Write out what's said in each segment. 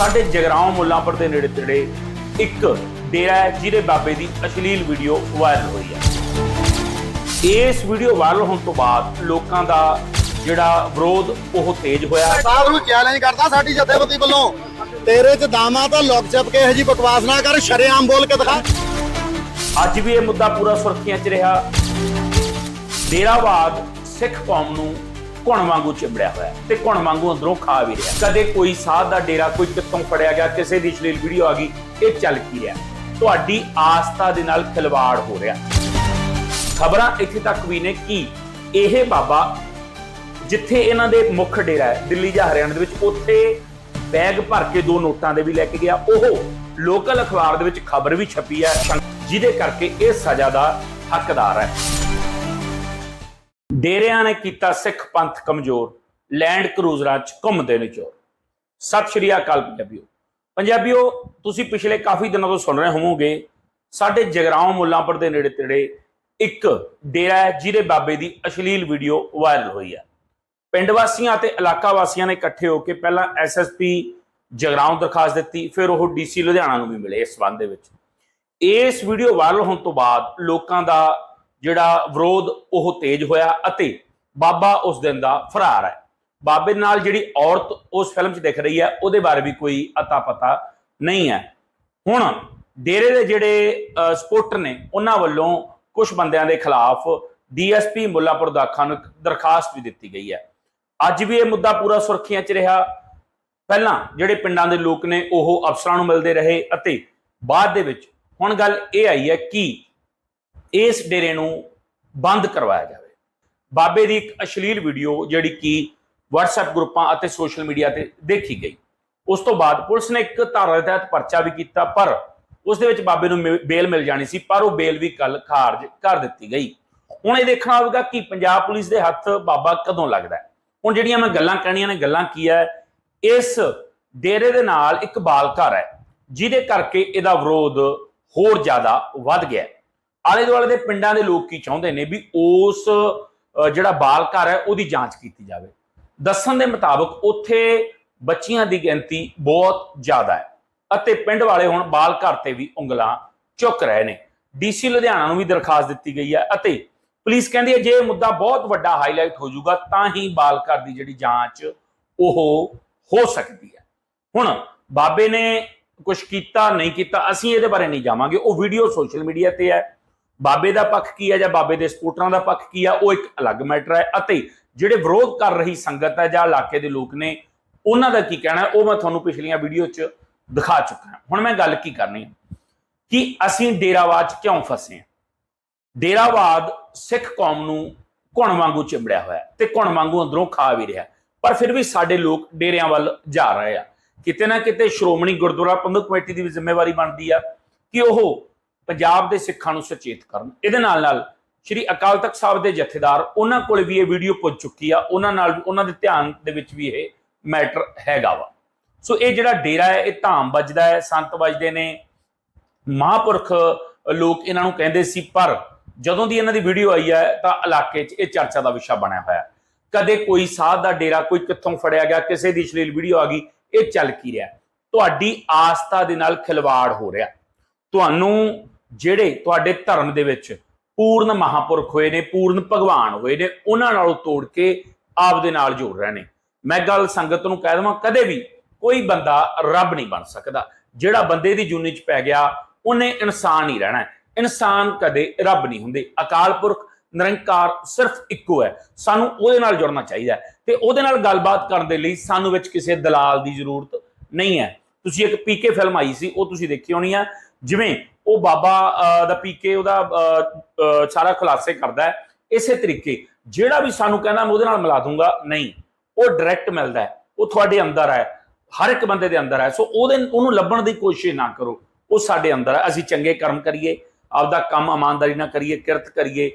ਸਾਡੇ ਜਗਰਾਉਂ ਮੁੱਲਾਂਪੁਰ ਦੇ ਨੇੜੇ ਤੇੜੇ ਇੱਕ ਡੇਰਾ ਹੈ ਜਿਹਦੇ ਬਾਬੇ ਦੀ ਅਸ਼ਲੀਲ ਵੀਡੀਓ ਵਾਇਰਲ ਹੋਈ ਹੈ। ਇਸ ਵੀਡੀਓ ਵਾਇਰਲ ਹੋਣ ਤੋਂ ਬਾਅਦ ਲੋਕਾਂ ਦਾ ਜਿਹੜਾ ਵਿਰੋਧ ਉਹ ਤੇਜ਼ ਹੋਇਆ। ਸਾਹਿਬ ਨੂੰ ਚੈਲੰਜ ਕਰਦਾ ਸਾਡੀ ਜਥੇਬੰਦੀ ਵੱਲੋਂ। ਤੇਰੇ ਚ ਦਾਮਾ ਤਾਂ ਲੁਕ ਛਪ ਕੇ ਇਹ ਜੀ ਬਕਵਾਸ ਨਾ ਕਰ ਸ਼ਰੇਆਮ ਬੋਲ ਕੇ ਦਿਖਾ। ਅੱਜ ਵੀ ਇਹ ਮੁੱਦਾ ਪੂਰਾ ਸੁਰਖੀਆਂ 'ਚ ਰਿਹਾ। ਡੇਰਾਵਾਦ ਸਿੱਖ ਕੌਮ ਨੂੰ ਘੁਣ ਵਾਂਗੂ ਚਿੰਬੜਿਆ ਹੋਇਆ ਤੇ ਘੁਣ ਵਾਂਗੂ ਅੰਦਰੋਂ ਖਾ ਵੀ ਰਿਹਾ ਕਦੇ ਕੋਈ ਸਾਧ ਦਾ ਡੇਰਾ ਕੋਈ ਕਿੱਥੋਂ ਫੜਿਆ ਗਿਆ, ਕਿਸੇ ਦੀ ਅਸ਼ਲੀਲ ਵੀਡੀਓ ਆ ਗਈ, ਇਹ ਚੱਲ ਕੀ ਰਿਹਾ ਤੁਹਾਡੀ ਆਸਥਾ ਦੇ ਨਾਲ ਖਿਲਵਾੜ ਹੋ ਰਿਹਾ ਖਬਰਾਂ ਇੱਥੇ ਤੱਕ ਵੀ ਨੇ ਕਿ ਇਹ ਬਾਬਾ ਜਿੱਥੇ ਇਹਨਾਂ ਦੇ ਮੁੱਖ ਡੇਰਾ ਹੈ, ਦਿੱਲੀ ਜਾਂ ਹਰਿਆਣਾ ਦੇ ਵਿੱਚ, ਉੱਥੇ ਬੈਗ ਭਰ ਕੇ ਦੋ ਨੋਟਾਂ ਦੇ ਵੀ ਲੈ ਕੇ ਗਿਆ। ਉਹ ਲੋਕਲ ਅਖਬਾਰ ਦੇ ਵਿੱਚ ਖਬਰ ਵੀ ਛਪੀ ਹੈ ਜਿਹਦੇ ਕਰਕੇ ਇਹ ਸਜ਼ਾ ਦਾ ਹੱਕਦਾਰ ਹੈ। ਡੇਰਿਆਂ ਨੇ ਕੀਤਾ ਸਿੱਖ ਪੰਥ ਕਮਜ਼ੋਰ, ਲੈਂਡ ਕਰੂਜ਼ਰਾਂ 'ਚ ਘੁੰਮਦੇ ਨੇ ਚੋਰ। ਸਤਿ ਸ਼੍ਰੀ ਅਕਾਲ ਪੰਜਾਬੀਓ। ਪੰਜਾਬੀਓ, ਤੁਸੀਂ ਪਿਛਲੇ ਕਾਫੀ ਦਿਨਾਂ ਤੋਂ ਸੁਣ ਰਹੇ ਹੋਵੋਗੇ, ਸਾਡੇ ਜਗਰਾਉਂ ਮੁੱਲਾਂਪੁਰ ਦੇ ਨੇੜੇ ਤੇੜੇ ਇੱਕ ਡੇਰਾ ਹੈ, ਜਿਹਦੇ ਬਾਬੇ ਦੀ ਅਸ਼ਲੀਲ ਵੀਡੀਓ ਵਾਇਰਲ ਹੋਈ ਹੈ। ਪਿੰਡ ਵਾਸੀਆਂ ਅਤੇ ਇਲਾਕਾ ਵਾਸੀਆਂ ਨੇ ਇਕੱਠੇ ਹੋ ਕੇ ਪਹਿਲਾਂ ਐਸਐਸਪੀ ਜਗਰਾਉਂ ਦਰਖਾਸਤ ਦਿੱਤੀ, ਫਿਰ ਉਹ ਡੀਸੀ ਲੁਧਿਆਣਾ ਨੂੰ ਵੀ ਮਿਲੇ ਇਸ ਸੰਬੰਧ ਦੇ ਵਿੱਚ। ਇਸ ਵੀਡੀਓ ਵਾਇਰਲ ਹੋਣ ਤੋਂ ਬਾਅਦ ਲੋਕਾਂ ਦਾ ਜਿਹੜਾ ਵਿਰੋਧ ਉਹ ਤੇਜ਼ ਹੋਇਆ ਅਤੇ ਬਾਬਾ ਉਸ ਦਿਨ ਦਾ ਫਰਾਰ ਹੈ। ਬਾਬੇ ਨਾਲ ਜਿਹੜੀ ਔਰਤ ਉਸ ਫਿਲਮ 'ਚ ਦਿਖ ਰਹੀ ਹੈ, ਉਹਦੇ ਬਾਰੇ ਵੀ ਕੋਈ ਅਤਾ ਪਤਾ ਨਹੀਂ ਹੈ। ਹੁਣ ਡੇਰੇ ਦੇ ਜਿਹੜੇ ਸਪੋਰਟਰ ਨੇ, ਉਹਨਾਂ ਵੱਲੋਂ ਕੁਝ ਬੰਦਿਆਂ ਦੇ ਖਿਲਾਫ ਡੀਐਸਪੀ ਮੁੱਲਾਪੁਰ ਦਾਖਾ ਨੂੰ ਇੱਕ ਦਰਖਾਸਤ ਵੀ ਦਿੱਤੀ ਗਈ ਹੈ। ਅੱਜ ਵੀ ਇਹ ਮੁੱਦਾ ਪੂਰਾ ਸੁਰਖੀਆਂ 'ਚ ਰਿਹਾ। ਪਹਿਲਾਂ ਜਿਹੜੇ ਪਿੰਡਾਂ ਦੇ ਲੋਕ ਨੇ, ਉਹ ਅਫਸਰਾਂ ਨੂੰ ਮਿਲਦੇ ਰਹੇ ਅਤੇ ਬਾਅਦ ਦੇ ਵਿੱਚ ਹੁਣ ਗੱਲ ਇਹ ਆਈ ਹੈ ਕਿ ਇਸ ਡੇਰੇ ਨੂੰ ਬੰਦ ਕਰਵਾਇਆ ਜਾਵੇ। ਬਾਬੇ ਦੀ ਇੱਕ ਅਸ਼ਲੀਲ ਵੀਡੀਓ ਜਿਹੜੀ ਕਿ WhatsApp ਗਰੁੱਪਾਂ ਅਤੇ ਸੋਸ਼ਲ ਮੀਡੀਆ ਤੇ ਦੇਖੀ ਗਈ। ਉਸ ਤੋਂ ਬਾਅਦ ਪੁਲਿਸ ਨੇ ਇੱਕ ਧਾਰਾ ਦੇ ਤਹਿਤ ਪਰਚਾ ਵੀ ਕੀਤਾ, ਪਰ ਉਸ ਦੇ ਵਿੱਚ ਬਾਬੇ ਨੂੰ ਮਿ- ਬੇਲ ਮਿਲ ਜਾਣੀ ਸੀ, ਪਰ ਉਹ ਬੇਲ ਵੀ ਕੱਲ ਖਾਰਜ ਕਰ ਦਿੱਤੀ ਗਈ। ਹੁਣ ਇਹ ਦੇਖਣਾ ਹੋਵੇਗਾ ਕਿ ਪੰਜਾਬ ਪੁਲਿਸ ਦੇ ਹੱਥ ਬਾਬਾ ਕਦੋਂ ਲੱਗਦਾ ਹੁਣ ਜਿਹੜੀਆਂ ਮੈਂ ਗੱਲਾਂ ਕਹਿਣੀਆਂ ਨੇ, ਗੱਲਾਂ ਕੀ ਹੈ? ਇਸ ਡੇਰੇ ਦੇ ਨਾਲ ਇੱਕ ਬਾਲ ਘਰ ਹੈ, ਜਿਹਦੇ ਕਰਕੇ ਇਹਦਾ ਵਿਰੋਧ ਹੋਰ ਜ਼ਿਆਦਾ ਵੱਧ ਗਿਆ ਆਲੇ ਦੁਆਲੇ ਦੇ ਪਿੰਡਾਂ ਦੇ ਲੋਕ ਕੀ ਚਾਹੁੰਦੇ ਨੇ ਵੀ ਉਸ ਜਿਹੜਾ ਬਾਲ ਘਰ ਹੈ ਉਹਦੀ ਜਾਂਚ ਕੀਤੀ ਜਾਵੇ। ਦੱਸਣ ਦੇ ਮੁਤਾਬਕ ਉੱਥੇ ਬੱਚੀਆਂ ਦੀ ਗਿਣਤੀ ਬਹੁਤ ਜ਼ਿਆਦਾ ਹੈ ਅਤੇ ਪਿੰਡ ਵਾਲੇ ਹੁਣ ਬਾਲ ਘਰ ਤੇ ਵੀ ਉਂਗਲਾਂ ਚੁੱਕ ਰਹੇ ਨੇ। ਡੀਸੀ ਲੁਧਿਆਣਾ ਨੂੰ ਵੀ ਦਰਖਾਸਤ ਦਿੱਤੀ ਗਈ ਹੈ ਅਤੇ ਪੁਲਿਸ ਕਹਿੰਦੀ ਹੈ ਜੇ ਇਹ ਮੁੱਦਾ ਬਹੁਤ ਵੱਡਾ ਹਾਈਲਾਈਟ ਹੋ ਜਾਊਗਾ ਤਾਂ ਹੀ ਬਾਲ ਘਰ ਦੀ ਜਿਹੜੀ ਜਾਂਚ ਉਹ ਹੋ ਸਕਦੀ ਹੈ। ਹੁਣ ਬਾਬੇ ਨੇ ਕੁਝ ਕੀਤਾ ਨਹੀਂ ਕੀਤਾ ਅਸੀਂ ਇਹਦੇ ਬਾਰੇ ਨਹੀਂ ਜਾਵਾਂਗੇ। ਉਹ ਵੀਡੀਓ ਸੋਸ਼ਲ ਮੀਡੀਆ ਤੇ ਹੈ। ਬਾਬੇ ਦਾ ਪੱਖ ਕੀ ਹੈ ਜਾਂ ਬਾਬੇ ਦੇ ਸਪੋਰਟਰਾਂ ਦਾ ਪੱਖ ਕੀ ਹੈ, ਉਹ ਇੱਕ ਅਲੱਗ ਮੈਟਰ ਹੈ। ਅਤੇ ਜਿਹੜੇ ਵਿਰੋਧ ਕਰ ਰਹੀ ਸੰਗਤ ਹੈ ਜਾਂ ਇਲਾਕੇ ਦੇ ਲੋਕ ਨੇ, ਉਹਨਾਂ ਦਾ ਕੀ ਕਹਿਣਾ ਉਹ ਮੈਂ ਤੁਹਾਨੂੰ ਪਿਛਲੀਆਂ ਵੀਡੀਓ 'ਚ ਦਿਖਾ ਚੁੱਕਾ ਹੁਣ ਮੈਂ ਗੱਲ ਕੀ ਕਰਨੀ ਹੈ? ਕਿ ਅਸੀਂ ਡੇਰਾਵਾਦ 'ਚ ਕਿਉਂ ਫਸੇ ਹਾਂ? ਡੇਰਾਵਾਦ ਸਿੱਖ ਕੌਮ ਨੂੰ ਘੁਣ ਵਾਂਗੂ ਚਿੰਬੜਿਆ ਹੋਇਆ ਤੇ ਘੁਣ ਵਾਂਗੂ ਅੰਦਰੋਂ ਖਾ ਵੀ ਰਿਹਾ ਪਰ ਫਿਰ ਵੀ ਸਾਡੇ ਲੋਕ ਡੇਰਿਆਂ ਵੱਲ ਜਾ ਰਹੇ ਆ। ਕਿਤੇ ਨਾ ਕਿਤੇ ਸ਼੍ਰੋਮਣੀ ਗੁਰਦੁਆਰਾ ਪ੍ਰਬੰਧਕ ਕਮੇਟੀ ਦੀ ਵੀ ਜ਼ਿੰਮੇਵਾਰੀ ਬਣਦੀ ਆ ਕਿ ਉਹ ਪੰਜਾਬ ਦੇ ਸਿੱਖਾਂ ਨੂੰ ਸੁਚੇਤ ਕਰਨ। ਇਹਦੇ ਨਾਲ ਨਾਲ ਸ਼੍ਰੀ ਅਕਾਲ ਤਖਤ ਸਾਹਿਬ ਦੇ ਜਥੇਦਾਰ, ਉਹਨਾਂ ਕੋਲ ਵੀ ਇਹ ਵੀਡੀਓ ਪੁੱਜ ਚੁੱਕੀ ਆ। ਉਹਨਾਂ ਨਾਲ ਵੀ, ਉਹਨਾਂ ਦੇ ਧਿਆਨ ਦੇ ਵਿੱਚ ਵੀ ਇਹ ਮੈਟਰ ਹੈਗਾ ਵਾ। ਸੋ ਇਹ ਜਿਹੜਾ ਡੇਰਾ ਹੈ, ਇਹ ਧਾਮ ਵੱਜਦਾ ਹੈ, ਸੰਤ ਵੱਜਦੇ ਨੇ। ਮਹਾਂਪੁਰਖ ਲੋਕ ਇਹਨਾਂ ਨੂੰ ਕਹਿੰਦੇ ਸੀ, ਪਰ ਜਦੋਂ ਦੀ ਇਹਨਾਂ ਦੀ ਵੀਡੀਓ ਆਈ ਹੈ, ਤਾਂ ਇਲਾਕੇ 'ਚ ਇਹ ਚਰਚਾ ਦਾ ਵਿਸ਼ਾ ਬਣਿਆ ਹੋਇਆ ਕਦੇ ਕੋਈ ਸਾਧ ਦਾ ਡੇਰਾ ਕੋਈ ਕਿੱਥੋਂ ਫੜਿਆ ਗਿਆ, ਕਿਸੇ ਦੀ ਅਸ਼ਲੀਲ ਵੀਡੀਓ ਆ ਗਈ, ਇਹ ਚੱਲ ਕੀ ਰਿਹਾ ਤੁਹਾਡੀ ਆਸਥਾ ਦੇ ਨਾਲ ਖਿਲਵਾੜ ਹੋ ਰਿਹਾ ਤੁਹਾਨੂੰ ਜਿਹੜੇ ਤੁਹਾਡੇ ਧਰਮ ਦੇ ਵਿੱਚ ਪੂਰਨ ਮਹਾਪੁਰਖ ਹੋਏ ਨੇ, ਪੂਰਨ ਭਗਵਾਨ ਹੋਏ ਨੇ, ਉਹਨਾਂ ਨਾਲੋਂ ਤੋੜ ਕੇ ਆਪ ਦੇ ਨਾਲ ਜੋੜ ਰਹੇ ਨੇ। ਮੈਂ ਗੱਲ ਸੰਗਤ ਨੂੰ ਕਹਿ ਦਵਾਂ, ਕਦੇ ਵੀ ਕੋਈ ਬੰਦਾ ਰੱਬ ਨਹੀਂ ਬਣ ਸਕਦਾ। ਜਿਹੜਾ ਬੰਦੇ ਦੀ ਜੂਨੀ 'ਚ ਪੈ ਗਿਆ, ਉਹਨੇ ਇਨਸਾਨ ਹੀ ਰਹਿਣਾ ਇਨਸਾਨ ਕਦੇ ਰੱਬ ਨਹੀਂ ਹੁੰਦੇ। ਅਕਾਲ ਪੁਰਖ, ਨਿਰੰਕਾਰ ਸਿਰਫ ਇੱਕੋ ਹੈ। ਸਾਨੂੰ ਉਹਦੇ ਨਾਲ ਜੁੜਨਾ ਚਾਹੀਦਾ ਹੈ। ਤੇ ਉਹਦੇ ਨਾਲ ਗੱਲਬਾਤ ਕਰਨ ਦੇ ਲਈ ਸਾਨੂੰ ਵਿੱਚ ਕਿਸੇ ਦਲਾਲ ਦੀ ਜ਼ਰੂਰਤ ਨਹੀਂ ਹੈ। ਤੁਸੀਂ ਇੱਕ ਪੀਕੇ ਫਿਲਮ ਆਈ ਸੀ ਉਹ ਤੁਸੀਂ ਦੇਖੀ ਹੋਣੀ ਆ। ਜਿਵੇਂ ਉਹ ਬਾਬਾ ਅਹ, ਦਾ ਪੀਕੇ ਉਹਦਾ ਅਹ, ਸਾਰਾ ਖੁਲਾਸੇ ਕਰਦਾ ਹੈ। ਇਸੇ ਤਰੀਕੇ ਜਿਹੜਾ ਵੀ ਸਾਨੂੰ ਕਹਿੰਦਾ ਮੈਂ ਉਹਦੇ ਨਾਲ ਮਿਲਾ ਦੂੰਗਾ। ਨਹੀਂ ਉਹ ਡਾਇਰੈਕਟ ਮਿਲਦਾ ਹੈ। ਉਹ ਤੁਹਾਡੇ ਅੰਦਰ ਹੈ। ਹਰ ਇੱਕ ਬੰਦੇ ਦੇ ਅੰਦਰ ਹੈ। ਸੋ ਉਹਦੇ ਉਹਨੂੰ ਲੱਭਣ ਦੀ ਕੋਸ਼ਿਸ਼ ਨਾ ਕਰੋ। ਉਹ ਸਾਡੇ ਅੰਦਰ ਹੈ। ਅਸੀਂ ਚੰਗੇ ਕਰਮ ਕਰੀਏ ਆਪਦਾ ਕੰਮ ਇਮਾਨਦਾਰੀ ਨਾਲ ਕਰੀਏ ਕਿਰਤ ਕਰੀਏ।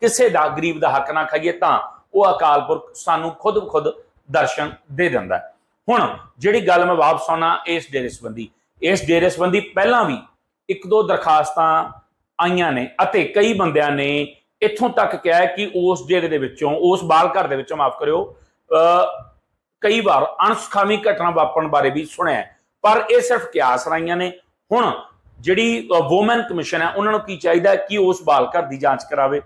ਕਿਸੇ ਦਾ ਗਰੀਬ ਦਾ ਹੱਕ ਨਾ ਖਾਈਏ ਤਾਂ ਉਹ ਅਕਾਲ ਪੁਰਖ ਸਾਨੂੰ ਖੁਦ ਖੁਦ ਦਰਸ਼ਨ ਦੇ ਦਿੰਦਾ ਹੈ। ਹੁਣ ਜਿਹੜੀ ਗੱਲ ਮੈਂ ਵਾਪਸ ਆਉਣਾ ਇਸ ਡੇਰੇ ਸੰਬੰਧੀ ਇਸ ਡੇਰੇ ਸੰਬੰਧੀ ਪਹਿਲਾਂ ਵੀ ਇੱਕ ਦੋ ਦਰਖਾਸਤਾਂ ਆਈਆਂ ਨੇ ਅਤੇ ਕਈ ਬੰਦਿਆਂ ਨੇ ਇੱਥੋਂ ਤੱਕ ਕਿਹਾ ਕਿ ਉਸ ਡੇਰੇ ਦੇ ਵਿੱਚੋਂ ਉਸ ਬਾਲ ਘਰ ਦੇ ਵਿੱਚੋਂ ਮਾਫ ਕਰਿਓ ਅ, ਕਈ ਵਾਰ ਅਣਸੁਖਾਵੀ ਘਟਨਾ ਵਾਪਰਨ ਬਾਰੇ ਵੀ ਸੁਣਿਆ ਪਰ ਇਹ ਸਿਰਫ ਕਿਆਸ ਰਾਈਆਂ ਨੇ। ਹੁਣ ਜਿਹੜੀ ਵੂਮਨ ਕਮਿਸ਼ਨ ਹੈ ਉਹਨਾਂ ਨੂੰ ਕੀ ਚਾਹੀਦਾ ਕਿ ਉਸ ਬਾਲ ਘਰ ਦੀ ਜਾਂਚ ਕਰਾਵੇ?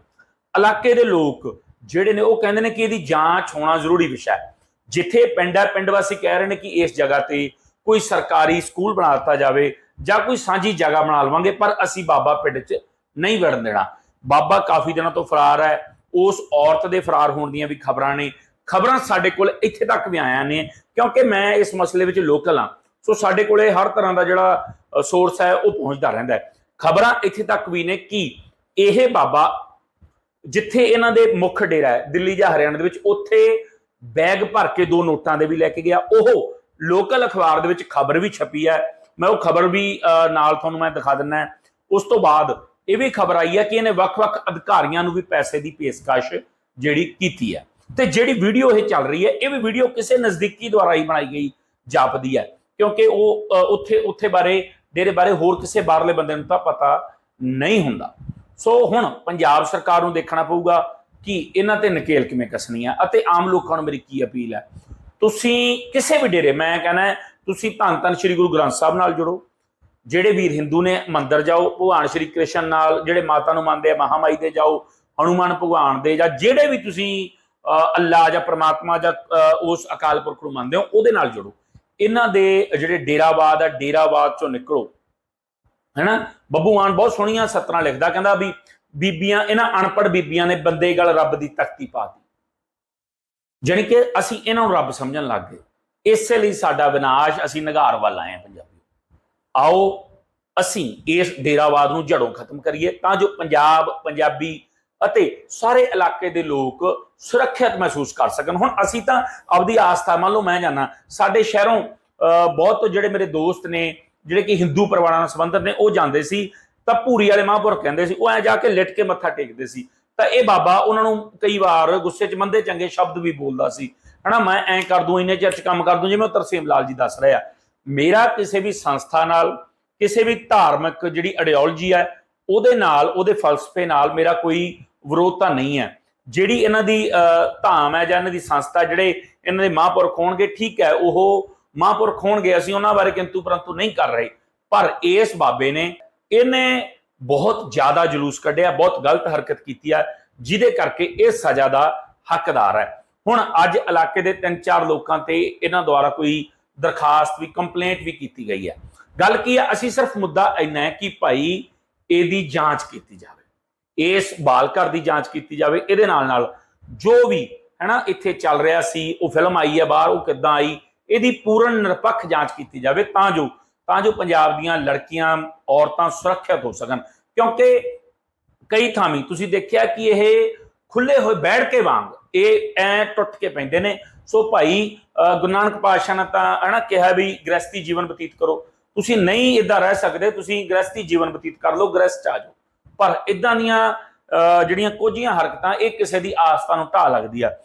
ਇਲਾਕੇ ਦੇ ਲੋਕ ਜਿਹੜੇ ਨੇ ਉਹ ਕਹਿੰਦੇ ਨੇ ਕਿ ਇਹਦੀ ਜਾਂਚ ਹੋਣਾ ਜ਼ਰੂਰੀ ਵਿਸ਼ਾ ਹੈ। ਜਿੱਥੇ ਪਿੰਡ ਹੈ ਪਿੰਡ ਵਾਸੀ ਕਹਿ ਰਹੇ ਨੇ ਕਿ ਇਸ ਜਗ੍ਹਾ ਤੇ ਕੋਈ ਸਰਕਾਰੀ ਸਕੂਲ ਬਣਾ ਦਿੱਤਾ ਜਾਵੇ ਜਾਂ ਕੋਈ ਸਾਂਝੀ ਜਗ੍ਹਾ ਬਣਾ ਲਵਾਂਗੇ, ਪਰ ਅਸੀਂ ਬਾਬਾ ਪਿੰਡ 'ਚ ਨਹੀਂ ਵੜਨ ਦੇਣਾ। ਬਾਬਾ ਕਾਫੀ ਦਿਨਾਂ ਤੋਂ ਫਰਾਰ ਹੈ, ਉਸ ਔਰਤ ਦੇ ਫਰਾਰ ਹੋਣ ਦੀਆਂ ਵੀ ਖਬਰਾਂ ਨੇ। ਖਬਰਾਂ ਸਾਡੇ ਕੋਲ ਇੱਥੇ ਤੱਕ ਵੀ ਆਇਆ ਨੇ, ਕਿਉਂਕਿ ਮੈਂ ਇਸ ਮਸਲੇ ਵਿੱਚ ਲੋਕਲ ਹਾਂ। ਸੋ ਸਾਡੇ ਕੋਲੇ ਹਰ ਤਰ੍ਹਾਂ ਦਾ ਜਿਹੜਾ ਸੋਰਸ ਹੈ, ਉਹ ਪਹੁੰਚਦਾ ਰਹਿੰਦਾ ਹੈ। ਖਬਰਾਂ ਇੱਥੇ ਤੱਕ ਵੀ ਨੇ ਕਿ ਇਹ ਬਾਬਾ ਜਿੱਥੇ ਇਹਨਾਂ ਦੇ ਮੁੱਖ ਡੇਰਾ ਹੈ, ਦਿੱਲੀ ਜਾਂ ਹਰਿਆਣਾ ਦੇ ਵਿੱਚ, ਉੱਥੇ ਬੈਗ ਭਰ ਕੇ ਦੋ ਨੋਟਾਂ ਦੇ ਵੀ ਲੈ ਕੇ ਗਿਆ। ਉਹ ਲੋਕਲ ਅਖਬਾਰ ਦੇ ਵਿੱਚ ਖਬਰ ਵੀ ਛਪੀ ਹੈ। ਮੈਂ ਉਹ ਖਬਰ ਵੀ ਅਹ, ਨਾਲ ਤੁਹਾਨੂੰ ਮੈਂ ਦਿਖਾ ਦਿੰਨਾ ਉਸ ਤੋਂ ਬਾਅਦ ਇਹ ਵੀ ਖਬਰ ਆਈ ਹੈ ਕਿ ਇਹਨੇ ਵੱਖ-ਵੱਖ ਅਧਿਕਾਰੀਆਂ ਨੂੰ ਵੀ ਪੈਸੇ ਦੀ ਪੇਸ਼ਕਸ਼ ਜਿਹੜੀ ਕੀਤੀ ਹੈ। ਤੇ ਜਿਹੜੀ ਵੀਡੀਓ ਇਹ ਚੱਲ ਰਹੀ ਹੈ ਇਹ ਵੀ ਵੀਡੀਓ ਕਿਸੇ ਨਜ਼ਦੀਕੀ ਦੁਆਰਾ ਹੀ ਬਣਾਈ ਗਈ ਜਾਪਦੀ ਹੈ। ਕਿਉਂਕਿ ਉਹ ਅਹ, ਉੱਥੇ ਉੱਥੇ ਬਾਰੇ ਡੇਰੇ ਬਾਰੇ ਹੋਰ ਕਿਸੇ ਬਾਹਰਲੇ ਬੰਦੇ ਨੂੰ ਤਾਂ ਪਤਾ ਨਹੀਂ ਹੁੰਦਾ। ਸੋ ਹੁਣ ਪੰਜਾਬ ਸਰਕਾਰ ਨੂੰ ਦੇਖਣਾ ਪਊਗਾ। ਕਿ ਇਹਨਾਂ ਤੇ ਨਕੇਲ ਕਿਵੇਂ ਕੱਸਣੀ ਹੈ ਅਤੇ ਆਮ ਲੋਕਾਂ ਨੂੰ ਮੇਰੀ ਕੀ ਅਪੀਲ ਹੈ ਤੁਸੀਂ ਕਿਸੇ ਵੀ ਡੇਰੇ ਮੈਂ ਕਹਿੰਦਾ ਤੁਸੀਂ ਧੰਨ ਧੰਨ ਸ੍ਰੀ ਗੁਰੂ ਗ੍ਰੰਥ ਸਾਹਿਬ ਨਾਲ ਜੁੜੋ। ਜਿਹੜੇ ਵੀਰ ਹਿੰਦੂ ਨੇ ਮੰਦਰ ਜਾਓ ਭਗਵਾਨ ਸ਼੍ਰੀ ਕ੍ਰਿਸ਼ਨ ਨਾਲ ਜਿਹੜੇ ਮਾਤਾ ਨੂੰ ਮੰਨਦੇ ਆ ਮਹਾਮਾਈ ਦੇ ਜਾਓ ਹਨੂਮਾਨ ਭਗਵਾਨ ਦੇ ਜਾਂ ਜਿਹੜੇ ਵੀ ਤੁਸੀਂ ਅਹ, ਅੱਲਾ ਜਾਂ ਪ੍ਰਮਾਤਮਾ ਜਾਂ ਉਸ ਅਕਾਲ ਪੁਰਖ ਨੂੰ ਮੰਨਦੇ ਹੋ ਉਹਦੇ ਨਾਲ ਜੁੜੋ। ਇਹਨਾਂ ਦੇ ਜਿਹੜੇ ਡੇਰਾਵਾਦ ਆ ਡੇਰਾਵਾਦ ਚੋਂ ਨਿਕਲੋ। ਹੈਨਾ? ਬੱਬੂ ਮਾਨ ਬਹੁਤ ਸੋਹਣੀਆਂ ਸਤਰਾਂ ਲਿਖਦਾ ਕਹਿੰਦਾ ਵੀ ਬੀਬੀਆਂ ਇਹਨਾਂ ਅਨਪੜ ਬੀਬੀਆਂ ਨੇ ਬੰਦੇ ਗੱਲ ਰੱਬ ਦੀ ਤਖਤੀ ਪਾਤੀ ਜਾਣੀ ਕਿ ਅਸੀਂ ਇਹਨਾਂ ਨੂੰ ਰੱਬ ਸਮਝਣ ਲੱਗ ਗਏ। ਇਸੇ ਲਈ ਸਾਡਾ ਵਿਨਾਸ਼ ਅਸੀਂ ਨਿਗਾਰ ਵੱਲ ਆਏ ਹਾਂ ਪੰਜਾਬੀ ਆਓ ਅਸੀਂ ਇਸ ਡੇਰਾਵਾਦ ਨੂੰ ਜੜੋਂ ਖਤਮ ਕਰੀਏ ਤਾਂ ਜੋ ਪੰਜਾਬ ਪੰਜਾਬੀ ਅਤੇ ਸਾਰੇ ਇਲਾਕੇ ਦੇ ਲੋਕ ਸੁਰੱਖਿਅਤ ਮਹਿਸੂਸ ਕਰ ਸਕਣ। ਹੁਣ ਅਸੀਂ ਤਾਂ ਆਪਦੀ ਆਸਥਾ ਮੰਨ ਲਓ ਮੈਂ ਜਾਣਾ ਸਾਡੇ ਸ਼ਹਿਰੋਂ ਅਹ, ਬਹੁਤ ਜਿਹੜੇ ਮੇਰੇ ਦੋਸਤ ਨੇ ਜਿਹੜੇ ਕਿ ਹਿੰਦੂ ਪਰਿਵਾਰਾਂ ਨਾਲ ਸੰਬੰਧਿਤ ਨੇ ਉਹ ਜਾਂਦੇ ਸੀ। ਤਾਂ ਭੂਰੀ ਵਾਲੇ ਮਹਾਂਪੁਰਖ ਕਹਿੰਦੇ ਸੀ ਉਹ ਐ ਜਾ ਕੇ ਲਿਟ ਕੇ ਮੱਥਾ ਟੇਕਦੇ ਸੀ। ਤਾਂ ਇਹ ਬਾਬਾ ਉਹਨਾਂ ਨੂੰ ਕਈ ਵਾਰ ਗੁੱਸੇ 'ਚ ਮੰਦੇ ਚੰਗੇ ਸ਼ਬਦ ਵੀ ਬੋਲਦਾ ਸੀ। ਹਨਾ ਮੈਂ ਐਂ ਕਰ ਦੂੰ ਇੰਨੇ ਚਿਰ 'ਚ ਕੰਮ ਕਰ ਦੂੰ ਜਿਵੇਂ ਉਹ ਤਰਸੇਮ ਲਾਲ ਜੀ ਦੱਸ ਰਿਹਾ। ਮੇਰਾ ਕਿਸੇ ਵੀ ਸੰਸਥਾ ਨਾਲ ਕਿਸੇ ਵੀ ਧਾਰਮਿਕ ਜਿਹੜੀ ਆਈਡੀਓਲੋਜੀ ਹੈ ਉਹਦੇ ਨਾਲ ਉਹਦੇ ਫਲਸਫੇ ਨਾਲ ਮੇਰਾ ਕੋਈ ਵਿਰੋਧਤਾ ਨਹੀਂ ਹੈ। ਜਿਹੜੀ ਇਹਨਾਂ ਦੀ ਅਹ, ਧਾਮ ਹੈ ਜਾਂ ਇਹਨਾਂ ਦੀ ਸੰਸਥਾ ਜਿਹੜੇ ਇਹਨਾਂ ਦੇ ਮਹਾਂਪੁਰਖ ਹੋਣਗੇ ਠੀਕ ਹੈ ਉਹ ਮਹਾਂਪੁਰਖ ਹੋਣਗੇ ਅਸੀਂ ਉਹਨਾਂ ਬਾਰੇ ਕਿੰਤੂ ਪਰੰਤੂ ਨਹੀਂ ਕਰ ਰਹੇ। ਪਰ ਇਸ ਬਾਬੇ ਨੇ ਇਹਨੇ ਬਹੁਤ ਜ਼ਿਆਦਾ ਜਲੂਸ ਕੱਢਿਆ, ਬਹੁਤ ਗਲਤ ਹਰਕਤ ਕੀਤੀ ਹੈ ਜਿਹਦੇ ਕਰਕੇ ਇਹ ਸਜ਼ਾ ਦਾ ਹੱਕਦਾਰ ਹੈ। ਹੁਣ ਅੱਜ ਇਲਾਕੇ ਦੇ ਤਿੰਨ ਚਾਰ ਲੋਕਾਂ ਤੇ ਇਹਨਾਂ ਦੁਆਰਾ ਕੋਈ ਦਰਖਾਸਤ ਵੀ ਕੰਪਲੇਂਟ ਵੀ ਕੀਤੀ ਗਈ ਹੈ। ਗੱਲ ਕੀ ਹੈ ਅਸੀਂ ਸਿਰਫ ਮੁੱਦਾ ਇੰਨਾ ਹੈ ਕਿ ਭਾਈ ਇਹਦੀ ਜਾਂਚ ਕੀਤੀ ਜਾਵੇ। ਇਸ ਬਾਲ ਘਰ ਦੀ ਜਾਂਚ ਕੀਤੀ ਜਾਵੇ, ਇਹਦੇ ਨਾਲ ਨਾਲ ਜੋ ਵੀ, ਹੈਨਾ, ਇੱਥੇ ਚੱਲ ਰਿਹਾ ਸੀ, ਉਹ ਫਿਲਮ ਆਈ ਹੈ ਬਾਹਰ, ਉਹ ਕਿੱਦਾਂ ਆਈ, ਇਹਦੀ ਪੂਰਨ ਨਿਰਪੱਖ ਜਾਂਚ ਕੀਤੀ ਜਾਵੇ ਤਾਂ ਜੋ ਤਾਂ ਜੋ ਪੰਜਾਬ ਦੀਆਂ ਲੜਕੀਆਂ, ਔਰਤਾਂ ਸੁਰੱਖਿਅਤ ਹੋ ਸਕਣ। ਕਿਉਂਕਿ ਕਈ ਥਾਵੀਂ ਤੁਸੀਂ ਦੇਖਿਆ ਕਿ ਇਹ ਖੁੱਲੇ ਹੋਏ ਬੈਠ ਕੇ ਵਾਂਗ ਇਹ ਐ ਟੁੱਟ ਕੇ ਪੈਂਦੇ ਨੇ। ਸੋ ਭਾਈ, ਅਹ ਗੁਰੂ ਨਾਨਕ ਪਾਤਸ਼ਾਹ ਨੇ ਤਾਂ ਹਨਾ ਕਿਹਾ ਵੀ ਗ੍ਰਸਤੀ ਜੀਵਨ ਬਤੀਤ ਕਰੋ। ਤੁਸੀਂ ਨਹੀਂ ਇਦਾਂ ਰਹਿ ਸਕਦੇ, ਤੁਸੀਂ ਗ੍ਰਸਤੀ ਜੀਵਨ ਬਤੀਤ ਕਰ ਲਓ ਗ੍ਰਸਤ ਆ ਜਾਓ। ਪਰ ਇਦਾਂ ਦੀਆਂ, ਅਹ ਜਿਹੜੀਆਂ ਕੋਝੀਆਂ ਹਰਕਤਾਂ, ਇਹ ਕਿਸੇ ਦੀ ਆਸਥਾ ਨੂੰ ਢਾਹ ਲੱਗਦੀ ਆ।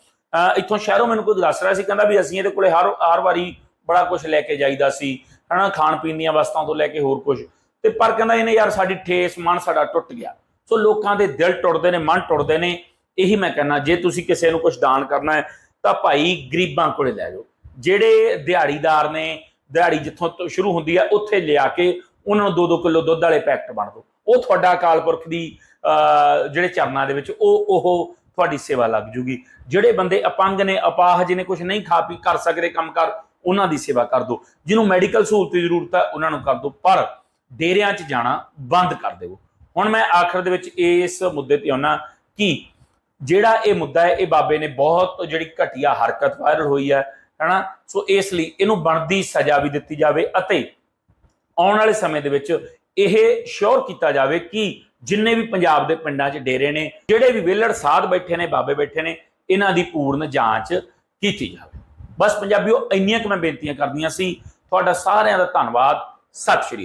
ਇੱਥੋਂ ਸ਼ਹਿਰੋਂ ਮੈਨੂੰ ਕੋਈ ਦੱਸ ਰਿਹਾ ਸੀ, ਕਹਿੰਦਾ ਵੀ ਅਸੀਂ ਇਹਦੇ ਕੋਲੇ ਹਰ ਹਰ ਵਾਰੀ ਬੜਾ ਕੁਝ ਲੈ ਕੇ ਜਾਈਦਾ ਸੀ। ਹਨਾ ਖਾਣ ਪੀਣ ਦੀਆਂ ਵਸਤਾਂ ਤੋਂ ਲੈ ਕੇ ਹੋਰ ਕੁਝ ਤੇ ਪਰ ਕਹਿੰਦਾ ਇਹਨੇ ਯਾਰ ਸਾਡੀ ਠੇਸ ਮਨ ਸਾਡਾ ਟੁੱਟ ਗਿਆ। ਸੋ ਲੋਕਾਂ ਦੇ ਦਿਲ ਟੁੱਟਦੇ ਨੇ ਮਨ ਟੁੱਟਦੇ ਨੇ ਇਹੀ ਮੈਂ ਕਹਿੰਦਾ ਜੇ ਤੁਸੀਂ ਕਿਸੇ ਨੂੰ ਕੁਝ ਦਾਨ ਕਰਨਾ ਹੈ ਤਾਂ ਭਾਈ ਗਰੀਬਾਂ ਕੋਲੇ ਲੈ ਜਾਓ। ਜਿਹੜੇ ਦਿਹਾੜੀਦਾਰ ਨੇ ਦਿਹਾੜੀ ਜਿੱਥੋਂ ਸ਼ੁਰੂ ਹੁੰਦੀ ਹੈ ਉੱਥੇ ਲਿਆ ਕੇ ਉਹਨਾਂ ਨੂੰ 2-2 ਕਿਲੋ ਦੁੱਧ ਵਾਲੇ ਪੈਕਟ ਬਣ ਦਿਓ। ਉਹ ਤੁਹਾਡਾ ਅਕਾਲ ਪੁਰਖ ਦੀ ਅਹ, ਜਿਹੜੇ ਚਰਨਾਂ ਦੇ ਵਿੱਚ ਉਹ ਉਹ ਤੁਹਾਡੀ ਸੇਵਾ ਲੱਗ ਜੂਗੀ। ਜਿਹੜੇ ਬੰਦੇ ਅਪੰਗ ਨੇ ਅਪਾਹਜ ਨੇ ਕੁਝ ਨਹੀਂ ਖਾ ਪੀ ਕਰ ਸਕਦੇ ਕੰਮ ਕਰ ਉਹਨਾਂ ਦੀ ਸੇਵਾ ਕਰ ਦਿਓ। ਜਿਹਨੂੰ ਮੈਡੀਕਲ ਸਹੂਲਤ ਦੀ ਜ਼ਰੂਰਤ ਹੈ, ਉਹਨਾਂ ਨੂੰ ਕਰ ਦਿਓ। ਪਰ ਡੇਰਿਆਂ 'ਚ ਜਾਣਾ ਬੰਦ ਕਰ ਦਿਓ। ਹੁਣ ਮੈਂ ਆਖਰ ਦੇ ਵਿੱਚ ਇਸ ਮੁੱਦੇ ਤੇ ਆਉਣਾ ਕਿ ਜਿਹੜਾ ਇਹ ਮੁੱਦਾ ਹੈ, ਇਹ ਬਾਬੇ ਨੇ ਬਹੁਤ ਜਿਹੜੀ ਘਟੀਆ ਹਰਕਤ ਵਾਇਰਲ ਹੋਈ ਹੈ, ਹਨਾ? ਸੋ ਇਸ ਲਈ ਇਹਨੂੰ ਬਣਦੀ ਸਜ਼ਾ ਵੀ ਦਿੱਤੀ ਜਾਵੇ ਅਤੇ ਆਉਣ ਵਾਲੇ ਸਮੇਂ ਦੇ ਵਿੱਚ ਇਹ ਸ਼ੋਰ ਕੀਤਾ ਜਾਵੇ ਕਿ ਜਿੰਨੇ ਵੀ ਪੰਜਾਬ ਦੇ ਪਿੰਡਾਂ 'ਚ ਡੇਰੇ ਨੇ, ਜਿਹੜੇ ਵੀ ਵਿਹਲੜ ਸਾਧ ਬੈਠੇ ਨੇ, ਬਾਬੇ ਬੈਠੇ ਨੇ, ਇਹਨਾਂ ਦੀ ਪੂਰਨ ਜਾਂਚ ਕੀਤੀ ਜਾਵੇ। ਬਸ ਪੰਜਾਬੀਓ ਇੰਨੀਆਂ ਕਿ ਮੈਂ ਬੇਨਤੀਆਂ ਕਰਦੀਆਂ ਸੀ। ਤੁਹਾਡਾ ਸਾਰਿਆਂ ਦਾ ਧੰਨਵਾਦ। ਸਤਿ ਸ਼੍ਰੀ